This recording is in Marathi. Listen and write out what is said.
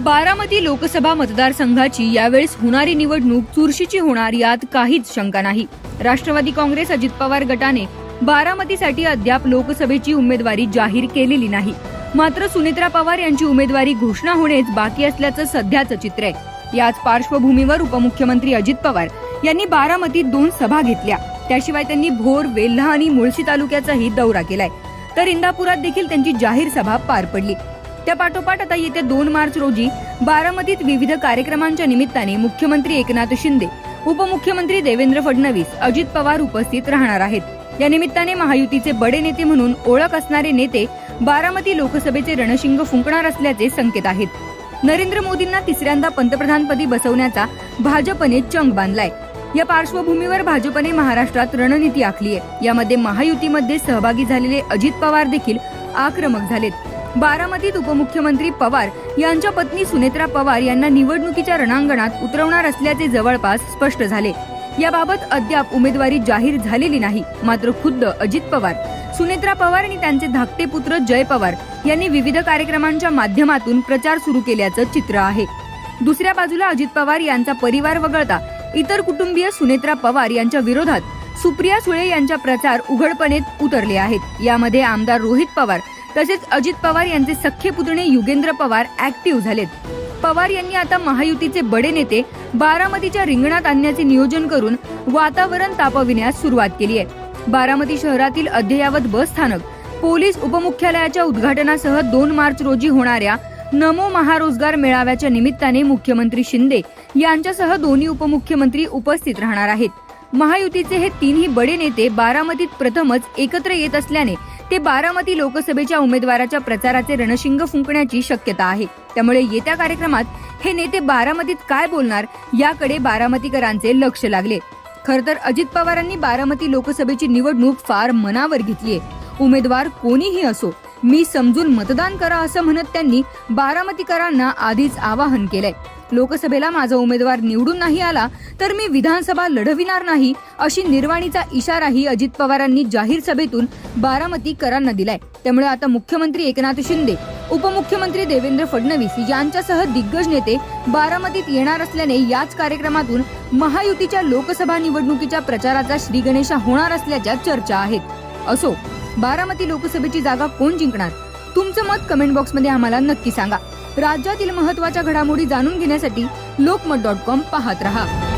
बारामती लोकसभा मतदारसंघाची यावेळेस होणारी निवडणूक चुरशीची होणार यात काहीच शंका नाही. राष्ट्रवादी काँग्रेस अजित पवार गटाने बारामतीसाठी अद्याप लोकसभेची उमेदवारी जाहीर केलेली नाही. मात्र सुनेत्रा पवार यांची उमेदवारी घोषणा होणेच बाकी असल्याचं सध्याचं चित्र आहे. याच पार्श्वभूमीवर उपमुख्यमंत्री अजित पवार यांनी बारामतीत दोन सभा घेतल्या. त्याशिवाय त्यांनी भोर वेल्हा आणि मुळशी तालुक्याचाही दौरा केलाय. तर इंदापुरात देखील त्यांची जाहीर सभा पार पडली. त्या पाठोपाठ आता येत्या दोन मार्च रोजी बारामतीत विविध कार्यक्रमांच्या निमित्ताने मुख्यमंत्री एकनाथ शिंदे उपमुख्यमंत्री देवेंद्र फडणवीस अजित पवार उपस्थित राहणार आहेत. या निमित्ताने महायुतीचे बडे नेते म्हणून ओळख असणारे नेते बारामती लोकसभेचे रणशिंग फुंकणार असल्याचे संकेत आहेत. नरेंद्र मोदींना तिसऱ्यांदा पंतप्रधानपदी बसवण्याचा भाजपने चंग बांधलाय. या पार्श्वभूमीवर भाजपने महाराष्ट्रात रणनीती आखली आहे यामध्ये महायुतीमध्ये सहभागी झालेले अजित पवार देखील आक्रमक झालेत. बारामतीत उपमुख्यमंत्री पवार यांच्या पत्नी सुनेत्रा पवार यांना निवडणुकीच्या रणांगणात उतरवणार असल्याचे जवळपास स्पष्ट झाले. याबाबत अद्याप उमेदवारी जाहीर झालेली नाही मात्र खुद्द अजित पवार सुनेत्रा पवार आणि त्यांचे धाकटे पुत्र जय पवार यांनी विविध कार्यक्रमांच्या माध्यमातून प्रचार सुरू केल्याचं चित्र आहे. दुसऱ्या बाजूला अजित पवार यांचा परिवार वगळता इतर कुटुंबीय सुनेत्रा पवार यांच्या विरोधात सुप्रिया सुळे यांच्या प्रचार उघडपणे उतरले आहेत. यामध्ये आमदार रोहित पवार तसेच अजित पवार यांचे सख्खे पुतणे युगेंद्र पवार ऍक्टिव्ह झालेत. पवार यांनी आता महायुतीचे बडे नेते बारामतीच्या रिंगणात आणण्याचे नियोजन करून वातावरण तापविण्यास सुरुवात केली आहे. बारामती शहरातील अद्ययावत बस स्थानक पोलीस उपमुख्यालयाच्या उद्घाटनासह दोन मार्च रोजी होणाऱ्या नमो महारोजगार मेळाव्याच्या निमित्ताने मुख्यमंत्री शिंदे यांच्यासह दोन्ही उपमुख्यमंत्री उपस्थित राहणार आहेत. महायुतीचे हे तीनही बडे नेते बारामतीत प्रथमच एकत्र येत असल्याने ते बारामती लोकसभेच्या उमेदवाराच्या प्रचाराचे रणशिंग फुंकण्याची शक्यता आहे. त्यामुळे येत्या कार्यक्रमात हे नेते बारामतीत काय बोलणार याकडे बारामतीकरांचे लक्ष लागले. खर तर अजित पवारांनी बारामती लोकसभेची निवडणूक फार मनावर घेतलीये. उमेदवार कोणीही असो मी समजून मतदान करा असं म्हणत त्यांनी बारामतीकरांना आधीच आवाहन केलंय. लोकसभेला माझा उमेदवार निवडून नाही आला तर मी विधानसभा लढविणार नाही अशी निर्वाणीचा इशाराही अजित पवारांनी जाहीर सभेतून बारामतीकरांना दिलाय. त्यामुळे आता मुख्यमंत्री एकनाथ शिंदे उपमुख्यमंत्री देवेंद्र फडणवीस यांच्यासह दिग्गज नेते बारामतीत येणार असल्याने याच कार्यक्रमातून महायुतीच्या लोकसभा निवडणुकीच्या प्रचाराचा श्रीगणेशा होणार असल्याच्या चर्चा आहेत. असो बारामती लोकसभेची जागा कोण जिंकणार? तुमचं मत कमेंट बॉक्समध्ये आम्हाला नक्की सांगा. राज्यातील महत्त्वाच्या घडामोडी जाणून घेण्यासाठी लोकमत डॉट कॉम पाहत रहा.